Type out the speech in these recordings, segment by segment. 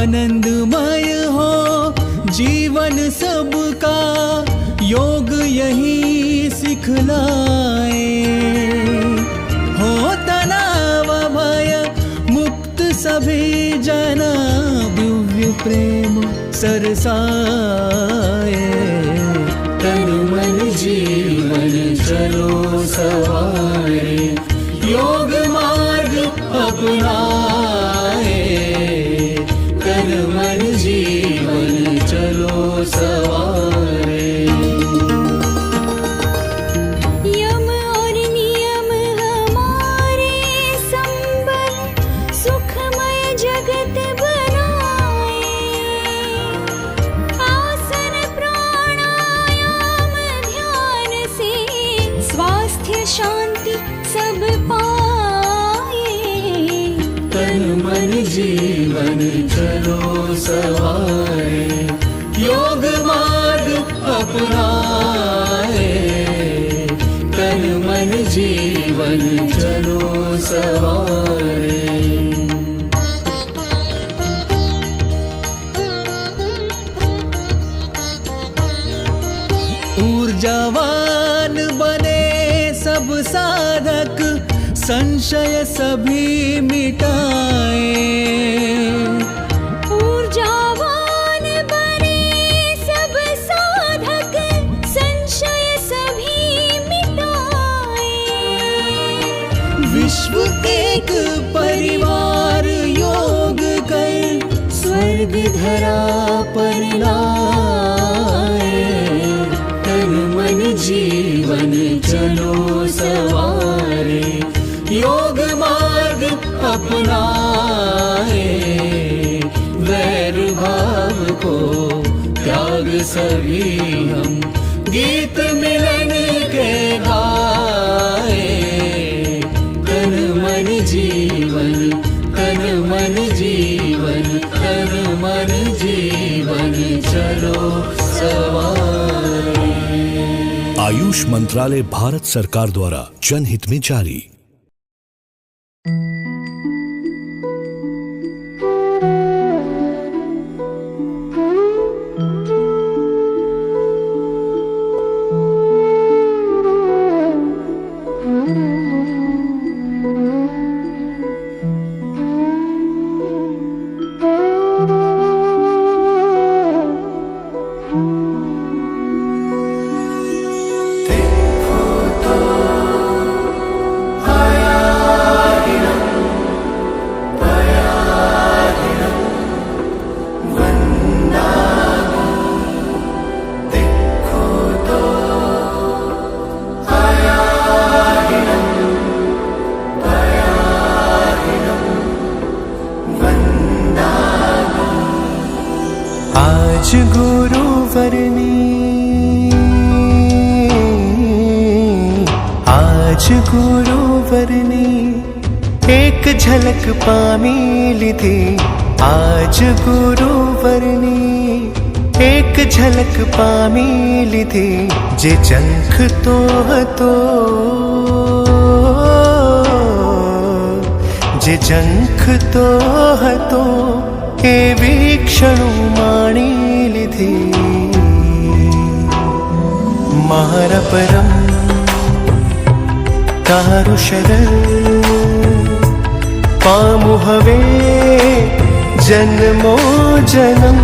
आनंदमय हो जीवन सबका योग यही सिखलाए हो तनाव भय मुक्त सभी जना दिव्य प्रेम सरसाए तन मन जीवन चलो सवाए योग मार्ग अपना मन जीवन चलो सवा बन चलो सवाए योग मार्ग अपनाए तन मन जीवन चलो सवाए ऊर्जावान बने सब साधक संशय सभी मिटा एक परिवार योग कर स्वर्ग धरा पर तन मन जीवन चलो सवार योग मार्ग अपनाए वैर भाव को त्याग सभी हम गीत आयुष मंत्रालय भारत सरकार द्वारा जनहित में जारी જ ગુરુવરની આજ ગુરુવરની એક ઝલક પામી લીધી આજ ગુરુવરની એક ઝલક પામી લીધી જે તો હતો જે તો હતો એવી ક્ષણો માણી थे मारपरं तारुशर पामुहवे जन्मो जनम्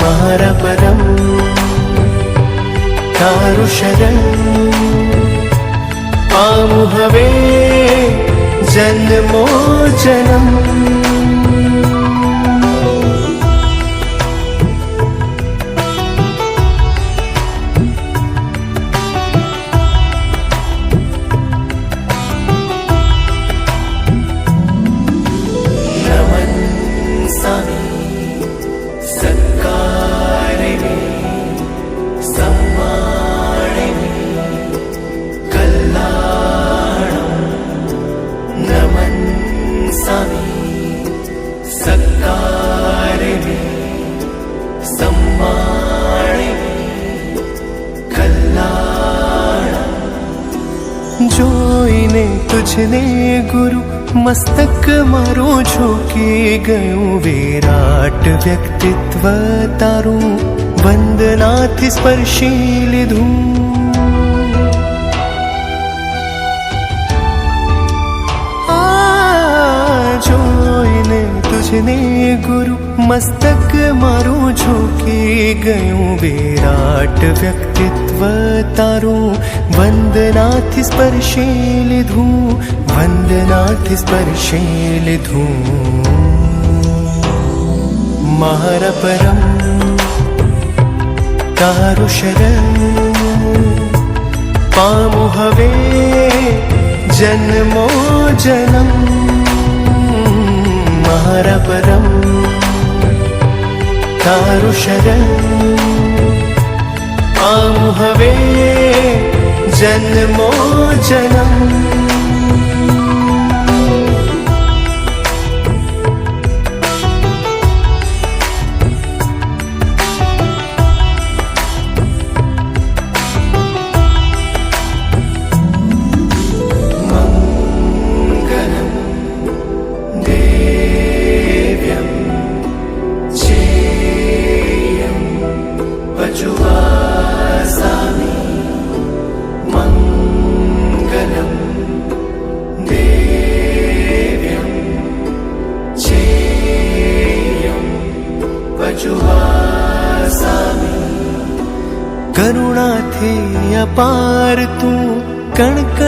मारपरं तारुशर पामुहवे जन्मो जनम् જોઈને તુજને ગુરુ મસ્તક મારું ઝોકી ગયું વિરાટ વ્યક્તિત્વ તારું વંદનાથી સ્પર્શી લીધું जिसने गुरु मस्तक मारो झोंके गयो विराट व्यक्तित्व तारो वंदनाथ स्पर्शे लिधू वंदनाथ स्पर्शे लिधू मार परम तारु पामु हवे जन्मो जनम परम तारुशरण आहवे जन्मो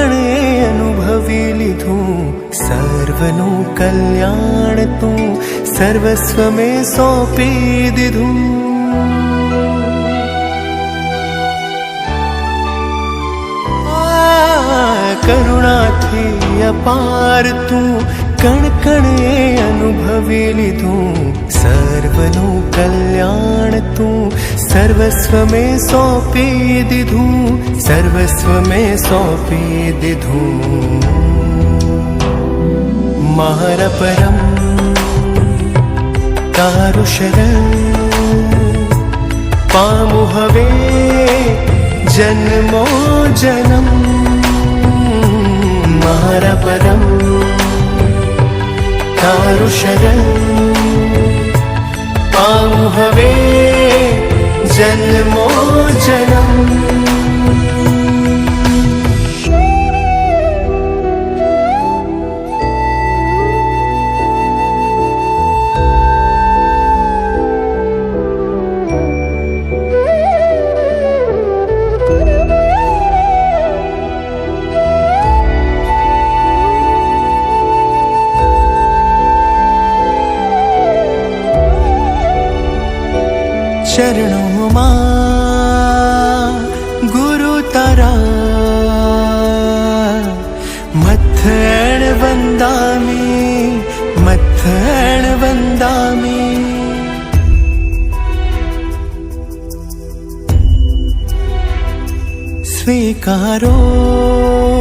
क्षणे अनुभवी लिधु सर्वनु कल्याण तु सर्वस्व मे सोऽपि दिधु कणकणे अनुभवे लितु सर्वनु कल्याण तू सर्वस्व मे सोपी दिधु सर्वस्व मे सोपी दिधु माहरपरं कारुशर पामुहवे जन्मो जनम् मारपरम् તારું શરણ પામ હવે જન્મો જન્મ शरणो मा गुरुतरा मथण वन्दामि मथ वन्दामि स्वीकारो